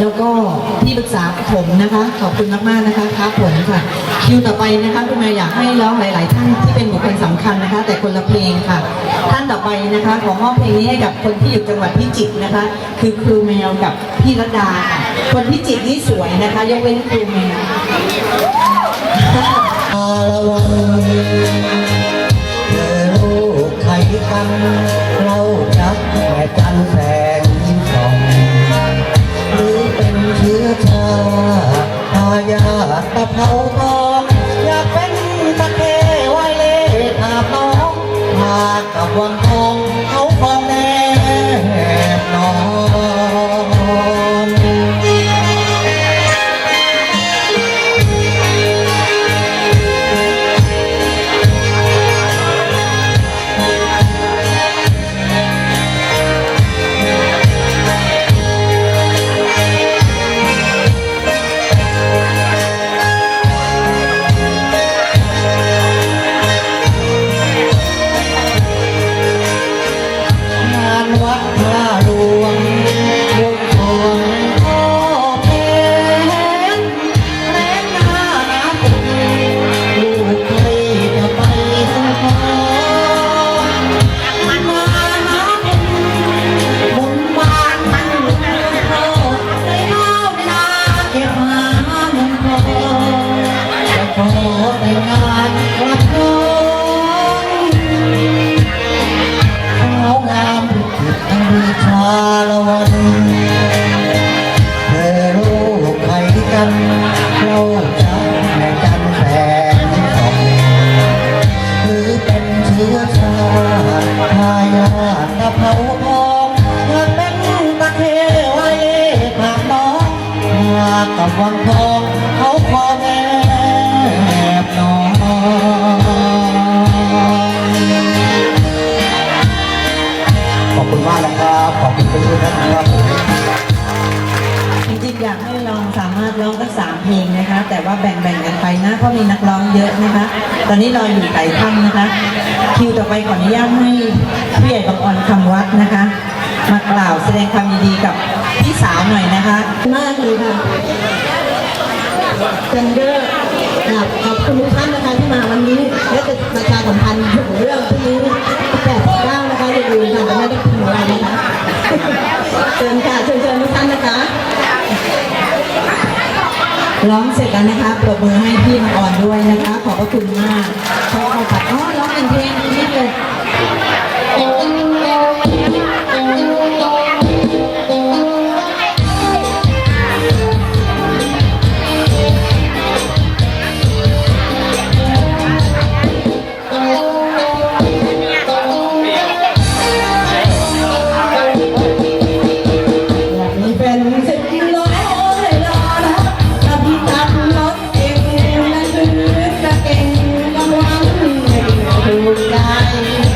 แล้วก็ที่ปรึกษาผมนะคะ ขอบคุณมากๆนะคะครับผมค่ะคิวต่อไปนะคะคุณแม่อยากให้ร้องหลาย ๆ ท่านที่เป็นบุคคลสำคัญนะคะ แต่คนละเพลงค่ะ ท่านต่อไปนะคะขอมอบเพลงนี้ให้กับคนที่อยู่จังหวัดพิจิตรนะคะ คือครูแมวกับพี่ระดาค่ะคนพิจิตรนี่สวยนะคะยกเว้นครูแมว ง กับวังทองเขาขอแนบนอนขอบคุณมากนะครับ ขอบคุณเพื่อนๆนะครับจริงๆอยากให้ลองสามารถร้องสักสามเพลงนะคะ แต่ว่าแบ่งๆกันไปนะ เพราะมีนักร้องเยอะนะคะ ตอนนี้เราอยู่ไก่ท่านนะคะ คิวต่อไปขออนุญาตให้ผู้ใหญ่บางอ่อนคำวัดนะคะ มากล่าวแสดงความยินดีกับพี่สาวหน่อยนะคะ มากเลยค่ะเซนเดอร์กับขอบคุณทุกท่านนะคะที่มาวันนี้และจะประชาสัมพันธ์ถึงเรื่องพรุ่งนี้แปดเก้านะคะอย่าลืมค่ะจะไม่ได้พิมพ์อะไรนะคะเชิญค่ะเชิญเชิญทุกท่านนะคะร้องเสร็จแล้วนะคะปรบมือให้พี่มังออนด้วยนะคะ ขอบพระคุณมากขอเอาปัดอ๋อร้องเป็นเพลงนี้เลยำลังไม่ถูกใ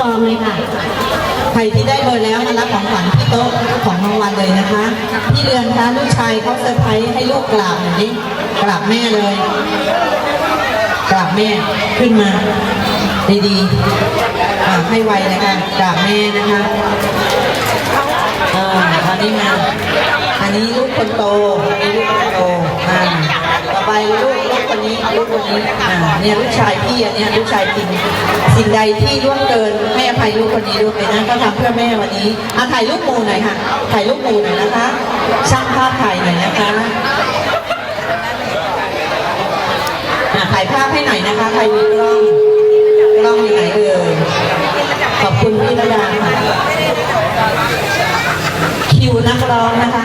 กองเลยค่ะ ใครที่ได้เบอร์แล้วมารับของขวัญที่โต๊ะของรางวัลเลยนะคะ พี่เรือนคะลูกชายเขาเซอร์ไพรส์ให้ลูกกราบหน่อยดิกราบแม่เลย กราบแม่ขึ้นมา ดีๆอ่าให้ไวนะคะกราบแม่นะคะอ่าอันนี้มา อันนี้ลูกคนโตอันนี้ลูกคนโตอ่าต่อไปลูก ลูกคนนี้ลูกคนนี้อ่าเนี่ยลูกชายพี่อันเนี้ยลูกชายจริงสิ่งใดที่ล่วงเกินให้อภัยลูกคนนี้ด้วยนะก็ทำเพื่อแม่วันนี้อะถ่ายรูปหมู่หน่อยค่ะถ่ายรูปหมู่หน่อยนะคะ ช่างภาพถ่ายหน่อยนะคะถ่ายภาพให้หน่อยนะคะใครมีกล้องกล้องอยู่ไหนเอ่ยขอบคุณพี่ระดาค่ะคิวนักร้องนะคะ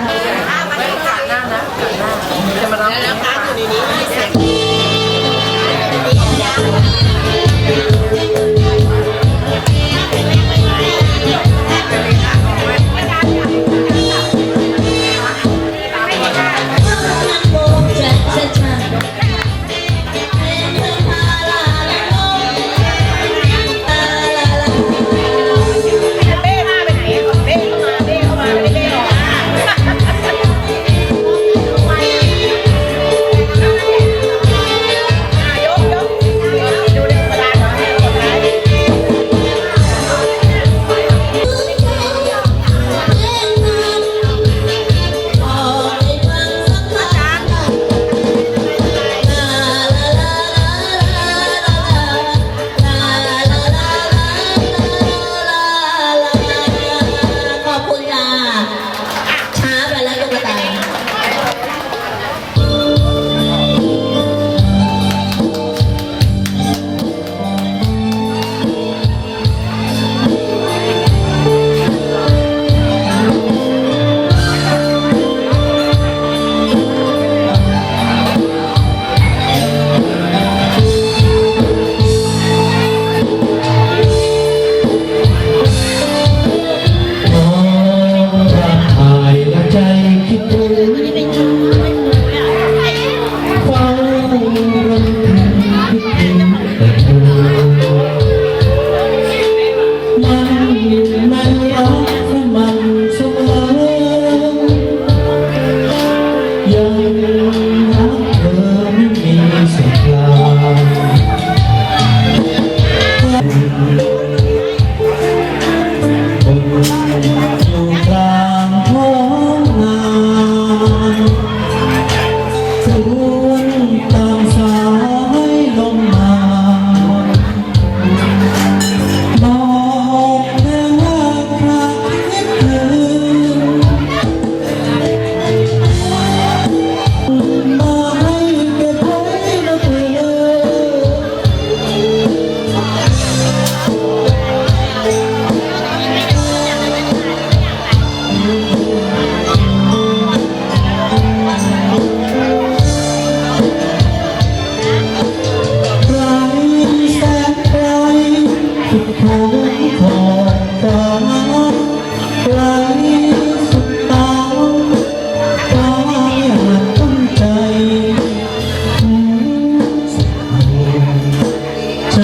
ใจ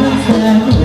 มันแสน